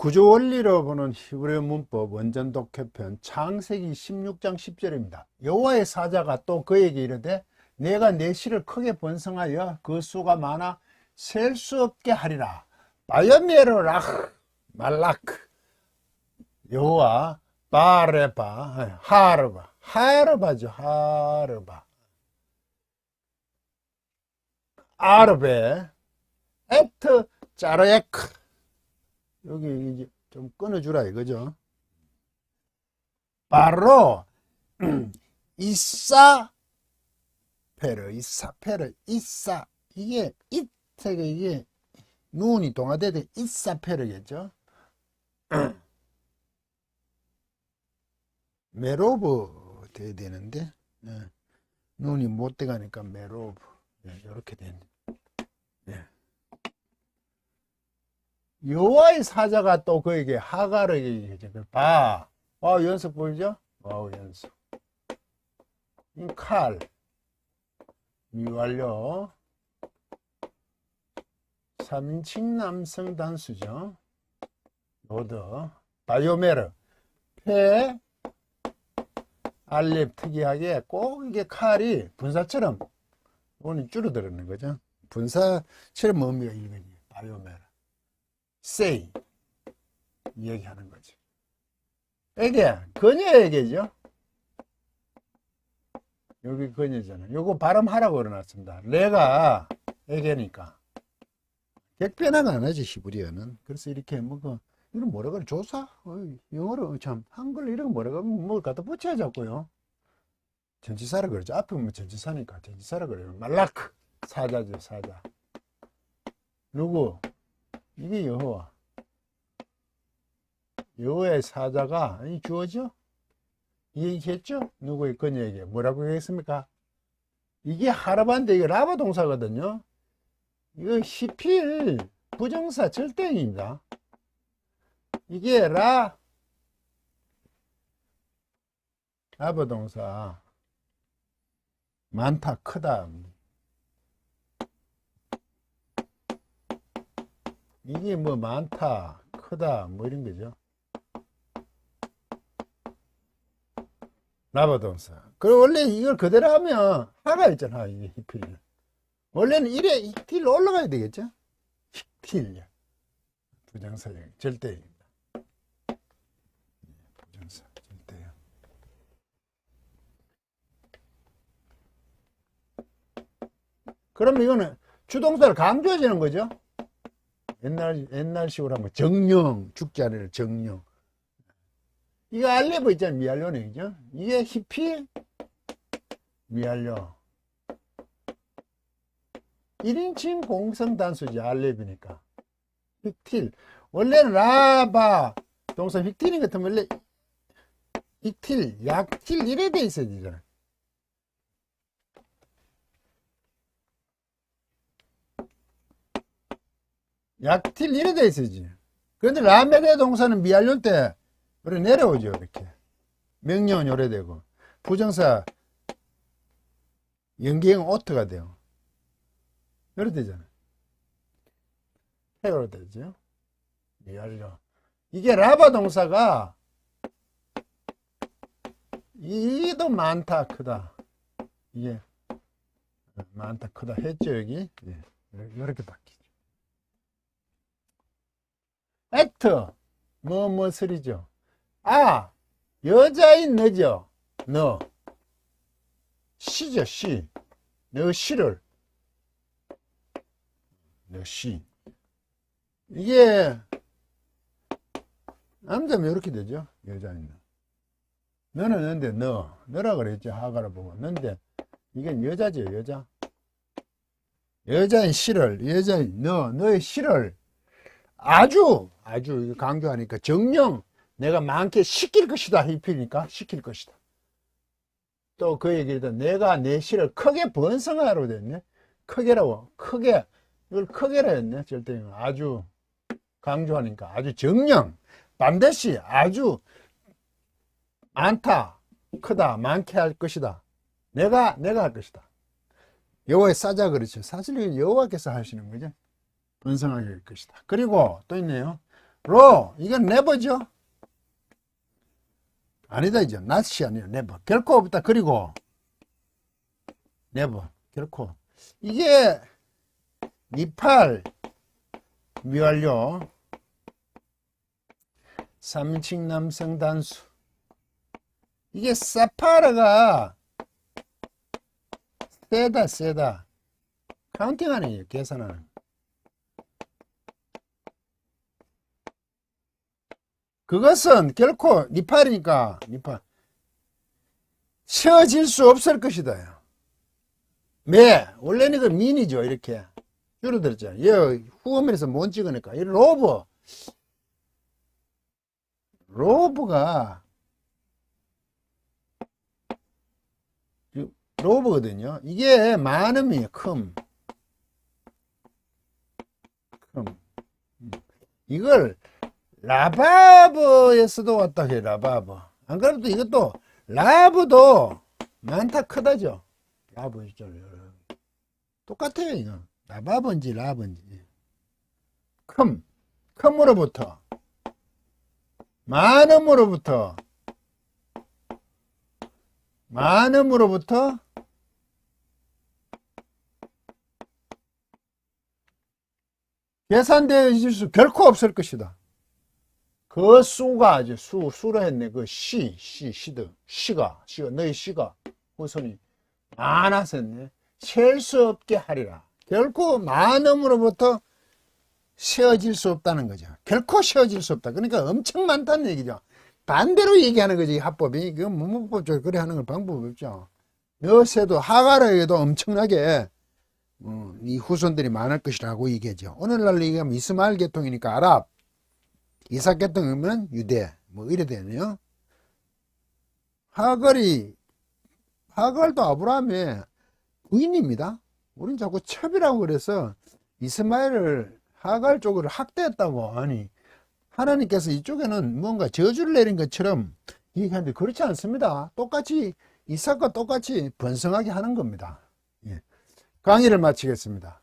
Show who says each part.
Speaker 1: 구조 원리로 보는 히브리어 문법 원전 독해편 창세기 16장 10절입니다. 여호와의 사자가 또 그에게 이르되 내가 내 씨를 크게 번성하여 그 수가 많아 셀 수 없게 하리라. 바이오메르락 말라크. 여호와 바레바. 하르바. 하르바죠 하르바. 아르베. 에트 짜르에크 여기 좀 끊어주라 이거죠. 바로 이사 페르 이사 페르 이사 이게 이태가 이게 눈이 동화되되 이사 페르겠죠. 메로브 돼야 되는데 예. 눈이 못 돼가니까 메로브 이렇게 되네. 예. 여호와의 사자가 또 그에게 하가를 얘기하죠. 봐, 어 연습 보이죠? 어 연습. 이 칼, 미완료, 삼칭 남성 단수죠. 로드, 바이오메르, 폐, 알렙 특이하게 꼭 이게 칼이 분사처럼 오늘 줄어들는 거죠. 분사처럼 의미가 이거지. 바이오메르. Say 얘기하는 거지. 에게 그녀에게죠. 여기 그녀잖아. 요거 발음하라고 그러놨습니다. 내가 에게니까 객변화가 안 하지 히브리어는. 그래서 이렇게 뭐그 이런 뭐라 그래 조사 영어로 참 한글 이런 거 뭐라 그러면 뭘 갖다 붙여야 자고요. 전치사라 그러죠. 앞에 보면 전치사니까 전치사라 그래요. 말라크 사자죠 사자. 누구? 이게 여호와. 여호와의 사자가 이 주어죠? 얘기했죠? 누구의 그녀에게 뭐라고 얘기했습니까? 이게 하라반데 이게 라바 동사거든요. 이거 시필 부정사 절대입니다. 이게 라 라바 동사 많다 크다 이게 뭐 많다, 크다, 뭐 이런 거죠. 라바동사. 그 원래 이걸 그대로 하면 하가 있잖아, 이게 히필. 원래는 이래 히틸 올라가야 되겠죠? 히틸. 부정사형 절대입니다. 부정사 절대요. 그러면 이거는 주동사를 강조해주는 거죠? 옛날, 옛날식으로 하면 정령, 죽지 않을 정령. 이거 알레브 있잖아요. 미알료네, 그죠? 이게 히피, 미알료. 1인칭 공성 단수지, 알레브니까. 휙틸. 원래는 라바, 동사 휙틸이 같으면 원래 휙틸, 약틸, 이래 돼 있어야 되잖아. 약틸 이래 돼 있어야지. 그런데 라메의 동사는 미알릴 때 우리 내려오죠 이렇게 명령은 요래 되고 부정사 연기형 오트가 돼요. 이래 되잖아. 해로 되죠. 미알려. 이게 라바 동사가 이도 많다 크다 이게 많다 크다 했죠 여기 예. 이렇게 바뀌죠. 액트 뭐 뭐스리죠? 아 여자인 너죠? 너. 시죠 시 너 시를. 너 시. 이게 남자면 이렇게 되죠? 여자인 너. 너는 너인데 너. 너라 그랬죠 하가라 보고 너인데 이게 여자죠 여자? 여자인 시를 여자인 너 너의 시를 아주 아주 강조하니까 정령 내가 많게 시킬 것이다 히필이니까 시킬 것이다. 또 그 얘기를 내가 내 시를 크게 번성하라고 됐네. 크게라고 크게 이걸 크게라 했네. 절대 아주 강조하니까 아주 정령 반드시 아주 많다 크다 많게 할 것이다. 내가 내가 할 것이다. 여호와의 사자 그렇죠. 사실 여호와께서 하시는 거죠. 번성하게 할 것이다. 그리고 또 있네요. 로 이건 네버죠? 아니다 이제. 낫이 아니라 네버 결코 없다. 그리고 네버 결코. 이게 니팔 미완료 삼칭 남성 단수. 이게 사파라가 세다 세다. 카운팅하는 요 계산하는 그것은 결코 니팔이니까 니팔 채워질 수 없을 것이다. 매 원래는 그 민이죠 이렇게 줄어들었잖아. 얘 후음에서 못 찍으니까 이 로브 로브가 이 로브거든요. 이게 많음이에요. 큼. 큼. 음. 이걸 라바브에서도 왔다 해 라바브 안 그래도 이것도 라브도 많다 크다죠. 라브 있죠 똑같아요 이거 라바브인지 라브인지. 큼 큼으로부터 많음으로부터 많음으로부터 계산되어질 수 결코 없을 것이다. 그 수가 아주 수 수로 했네. 그 시 시 시드. 시가 시가 너희 시가. 후손이 많아서 했네. 셀 수 없게 하리라. 결코 많음으로부터 세어질 수 없다는 거죠. 결코 세어질 수 없다. 그러니까 엄청 많다는 얘기죠. 반대로 얘기하는 거지 이 합법이. 그 문법적 그래 하는 건 방법이 없죠. 여세도 하가라에도 엄청나게 어, 이 후손들이 많을 것이라고 얘기하죠. 오늘날 얘기하면 이스마엘 계통이니까 아랍 이삭 계통이면 유대 뭐 이래 되네요. 하갈이 하갈도 아브라함의 부인입니다. 우린 자꾸 첩이라고 그래서 이스마엘을 하갈 쪽으로 학대했다고 아니 하나님께서 이쪽에는 뭔가 저주를 내린 것처럼 얘기하는데 그렇지 않습니다. 똑같이 이삭과 똑같이 번성하게 하는 겁니다. 예. 강의를 마치겠습니다.